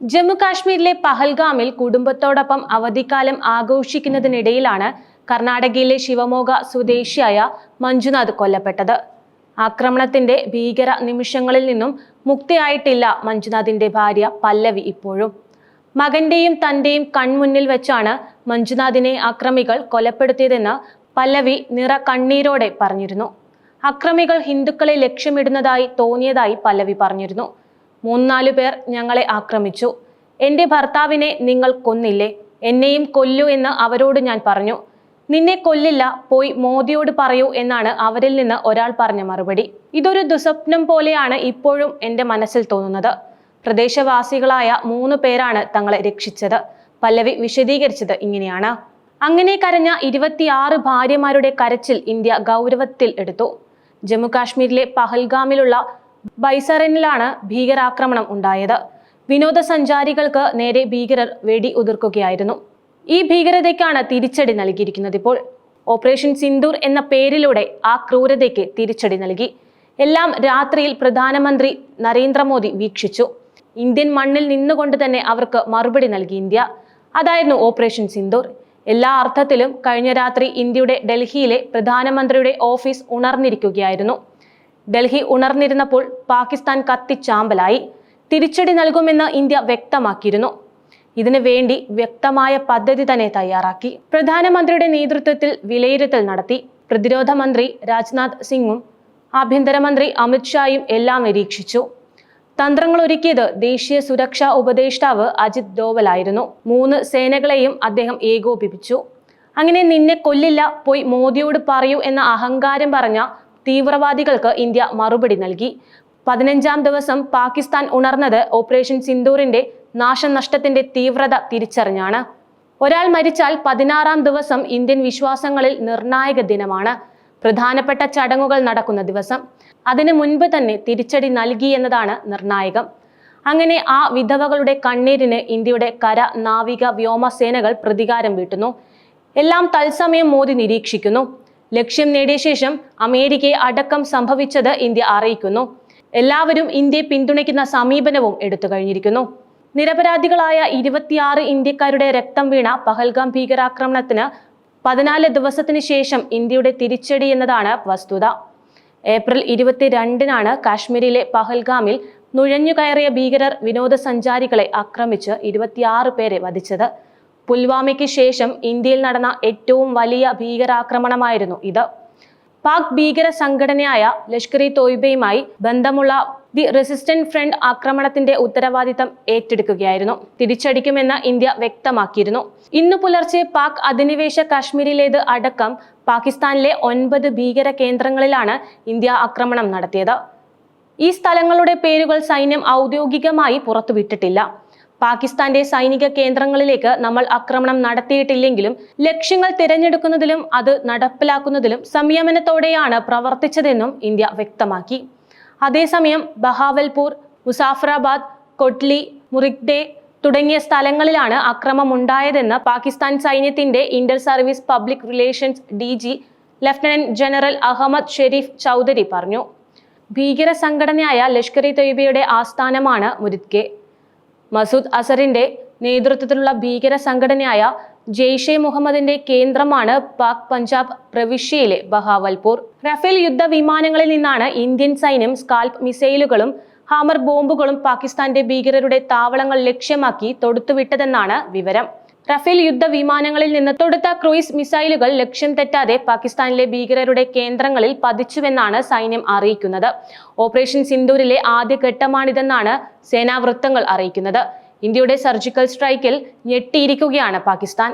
ജമ്മു കാശ്മീരിലെ പഹൽഗാമിൽ കുടുംബത്തോടൊപ്പം അവധിക്കാലം ആഘോഷിക്കുന്നതിനിടയിലാണ് കർണാടകയിലെ ശിവമോഗ സ്വദേശിയായ മഞ്ജുനാഥ് കൊല്ലപ്പെട്ടത്. ആക്രമണത്തിന്റെ ഭീകര നിമിഷങ്ങളിൽ നിന്നും മുക്തിയായിട്ടില്ല മഞ്ജുനാഥിന്റെ ഭാര്യ പല്ലവി ഇപ്പോഴും. മകന്റെയും തന്റെയും കൺമുന്നിൽ വെച്ചാണ് മഞ്ജുനാഥിനെ അക്രമികൾ കൊലപ്പെടുത്തിയതെന്ന് പല്ലവി നിറ കണ്ണീരോടെ പറഞ്ഞിരുന്നു. അക്രമികൾ ഹിന്ദുക്കളെ ലക്ഷ്യമിടുന്നതായി തോന്നിയതായി പല്ലവി പറഞ്ഞിരുന്നു. മൂന്നാലു പേർ ഞങ്ങളെ ആക്രമിച്ചു. എന്റെ ഭർത്താവിനെ നിങ്ങൾ കൊന്നില്ലേ? എന്നെയും കൊല്ലൂ എന്ന് അവരോട് ഞാൻ പറഞ്ഞു. നിന്നെ കൊല്ലില്ല പോയി മോദിയോട് പറയൂ എന്നാണ് അവരിൽ നിന്ന് ഒരാൾ പറഞ്ഞ മറുപടി. ഇതൊരു ദുസ്വപ്നം പോലെയാണ് ഇപ്പോഴും എന്റെ മനസ്സിൽ തോന്നുന്നത്. പ്രദേശവാസികളായ മൂന്ന് പേരാണ് തങ്ങളെ രക്ഷിച്ചത്. പല്ലവി വിശദീകരിച്ചത് ഇങ്ങനെയാണ്. അങ്ങനെ കരഞ്ഞ ഇരുപത്തിയാറ് ഭാര്യമാരുടെ കരച്ചിൽ ഇന്ത്യ ഗൗരവത്തിൽ എടുത്തു. ജമ്മു കാശ്മീരിലെ പഹൽഗാമിലുള്ള ബൈസറിനിലാണ് ഭീകരാക്രമണം ഉണ്ടായത്. വിനോദസഞ്ചാരികൾക്ക് നേരെ ഭീകരർ വെടി ഉതിർക്കുകയായിരുന്നു. ഈ ഭീകരതയ്ക്കാണ് തിരിച്ചടി നൽകിയിരിക്കുന്നത് ഇപ്പോൾ. ഓപ്പറേഷൻ സിന്ദൂർ എന്ന പേരിലൂടെ ആ ക്രൂരതയ്ക്ക് തിരിച്ചടി നൽകി. എല്ലാം രാത്രിയിൽ പ്രധാനമന്ത്രി നരേന്ദ്രമോദി വീക്ഷിച്ചു. ഇന്ത്യൻ മണ്ണിൽ നിന്നുകൊണ്ട് തന്നെ അവർക്ക് മറുപടി നൽകി ഇന്ത്യ. അതായിരുന്നു ഓപ്പറേഷൻ സിന്ദൂർ. എല്ലാ അർത്ഥത്തിലും കഴിഞ്ഞ രാത്രി ഇന്ത്യയുടെ ഡൽഹിയിലെ പ്രധാനമന്ത്രിയുടെ ഓഫീസ് ഉണർന്നിരിക്കുകയായിരുന്നു. ഡൽഹി ഉണർന്നിരുന്നപ്പോൾ പാകിസ്ഥാൻ കത്തിച്ചാമ്പലായി തിരിച്ചടി നൽകുമെന്ന് ഇന്ത്യ വ്യക്തമാക്കിയിരുന്നു. ഇതിനു വേണ്ടി വ്യക്തമായ പദ്ധതി തന്നെ തയ്യാറാക്കി. പ്രധാനമന്ത്രിയുടെ നേതൃത്വത്തിൽ വിലയിരുത്തൽ നടത്തി. പ്രതിരോധ മന്ത്രി രാജ്നാഥ് സിംഗും ആഭ്യന്തരമന്ത്രി അമിത്ഷായും എല്ലാം നിരീക്ഷിച്ചു. തന്ത്രങ്ങൾ ഒരുക്കിയത് ദേശീയ സുരക്ഷാ ഉപദേഷ്ടാവ് അജിത് ഡോവലായിരുന്നു. മൂന്ന് സേനകളെയും അദ്ദേഹം ഏകോപിപ്പിച്ചു. അങ്ങനെ നിന്നെ കൊല്ലില്ല പോയി മോദിയോട് പറയൂ എന്ന അഹങ്കാരം പറഞ്ഞ തീവ്രവാദികൾക്ക് ഇന്ത്യ മറുപടി നൽകി. പതിനഞ്ചാം ദിവസം പാകിസ്ഥാൻ ഉണർന്നത് ഓപ്പറേഷൻ സിന്ദൂറിന്റെ നാശനഷ്ടത്തിന്റെ തീവ്രത തിരിച്ചറിഞ്ഞാണ്. ഒരാൾ മരിച്ചാൽ പതിനാറാം ദിവസം ഇന്ത്യൻ വിശ്വാസങ്ങളിൽ നിർണായക ദിനമാണ്. പ്രധാനപ്പെട്ട ചടങ്ങുകൾ നടക്കുന്ന ദിവസം. അതിനു മുൻപ് തന്നെ തിരിച്ചടി നൽകി എന്നതാണ് നിർണായകം. അങ്ങനെ ആ വിധവകളുടെ കണ്ണീരിന് ഇന്ത്യയുടെ കര നാവിക വ്യോമസേനകൾ പ്രതികാരം വീട്ടുന്നു. എല്ലാം തത്സമയം മോദി നിരീക്ഷിക്കുന്നു. ലക്ഷ്യം നേടിയ ശേഷം അമേരിക്കയെ അടക്കം സംഭവിച്ചത് ഇന്ത്യ അറിയിക്കുന്നു. എല്ലാവരും ഇന്ത്യയെ പിന്തുണയ്ക്കുന്ന സമീപനവും എടുത്തു കഴിഞ്ഞിരിക്കുന്നു. നിരപരാധികളായ ഇരുപത്തിയാറ് ഇന്ത്യക്കാരുടെ രക്തം വീണ പഹൽഗാം ഭീകരാക്രമണത്തിന് പതിനാല് ദിവസത്തിന് ശേഷം ഇന്ത്യയുടെ തിരിച്ചടി എന്നതാണ് വസ്തുത. ഏപ്രിൽ ഇരുപത്തിരണ്ടിനാണ് കാശ്മീരിലെ പഹൽഗാമിൽ നുഴഞ്ഞുകയറിയ ഭീകരർ വിനോദസഞ്ചാരികളെ ആക്രമിച്ച് ഇരുപത്തിയാറ് പേരെ വധിച്ചത്. പുൽവാമയ്ക്ക് ശേഷം ഇന്ത്യയിൽ നടന്ന ഏറ്റവും വലിയ ഭീകരാക്രമണമായിരുന്നു ഇത്. പാക് ഭീകര സംഘടനയായ ലഷ്കർ ഇ തോയ്ബയുമായി ബന്ധമുള്ള ദി റെസിസ്റ്റന്റ് ഫ്രണ്ട് ആക്രമണത്തിന്റെ ഉത്തരവാദിത്തം ഏറ്റെടുക്കുകയായിരുന്നു. തിരിച്ചടിക്കുമെന്ന് ഇന്ത്യ വ്യക്തമാക്കിയിരുന്നു. ഇന്നു പുലർച്ചെ പാക് അധിനിവേശ കാശ്മീരിലേത് അടക്കം പാകിസ്ഥാനിലെ ഒൻപത് ഭീകര കേന്ദ്രങ്ങളിലാണ് ഇന്ത്യ ആക്രമണം നടത്തിയത്. ഈ സ്ഥലങ്ങളുടെ പേരുകൾ സൈന്യം ഔദ്യോഗികമായി പുറത്തുവിട്ടിട്ടില്ല. പാകിസ്ഥാന്റെ സൈനിക കേന്ദ്രങ്ങളിലേക്ക് നമ്മൾ ആക്രമണം നടത്തിയിട്ടില്ലെങ്കിലും ലക്ഷ്യങ്ങൾ തിരഞ്ഞെടുക്കുന്നതിലും അത് നടപ്പിലാക്കുന്നതിലും സംയമനത്തോടെയാണ് പ്രവർത്തിച്ചതെന്നും ഇന്ത്യ വ്യക്തമാക്കി. അതേസമയം ബഹാവൽപൂർ മുസാഫറാബാദ് കൊട്ലി മുറിഗ്ഡെ തുടങ്ങിയ സ്ഥലങ്ങളിലാണ് അക്രമമുണ്ടായതെന്ന് പാകിസ്ഥാൻ സൈന്യത്തിന്റെ inter service public relations D G lieutenant general Ahmed Sharif Chaudhry പറഞ്ഞു. ഭീകര സംഘടനയായ ലഷ്കർ ഇ തൊയ്ബയുടെ ആസ്ഥാനമാണ് മുരിദ്ഗെ. മസൂദ് അസറിന്റെ നേതൃത്വത്തിലുള്ള ഭീകര സംഘടനയായ ജെയ്ഷെ മുഹമ്മദിന്റെ കേന്ദ്രമാണ് പാക് പഞ്ചാബ് പ്രവിശ്യയിലെ ബഹാവൽപൂർ. റഫേൽ യുദ്ധ വിമാനങ്ങളിൽ നിന്നാണ് ഇന്ത്യൻ സൈന്യം സ്കാൽപ് മിസൈലുകളും ഹാമർ ബോംബുകളും പാകിസ്ഥാന്റെ ഭീകരരുടെ താവളങ്ങൾ ലക്ഷ്യമാക്കി തൊടുത്തുവിട്ടതെന്നാണ് വിവരം. റഫേൽ യുദ്ധ വിമാനങ്ങളിൽ നിന്ന് തൊടുത്ത ക്രൂയിസ് മിസൈലുകൾ ലക്ഷ്യം തെറ്റാതെ പാകിസ്ഥാനിലെ ഭീകരരുടെ കേന്ദ്രങ്ങളിൽ പതിച്ചുവെന്നാണ് സൈന്യം അറിയിക്കുന്നത്. ഓപ്പറേഷൻ സിന്ദൂരിലെ ആദ്യ ഘട്ടമാണിതെന്നാണ് സേനാ വൃത്തങ്ങൾ അറിയിക്കുന്നത്. ഇന്ത്യയുടെ സർജിക്കൽ സ്ട്രൈക്കിൽ ഞെട്ടിയിരിക്കുകയാണ് പാകിസ്ഥാൻ.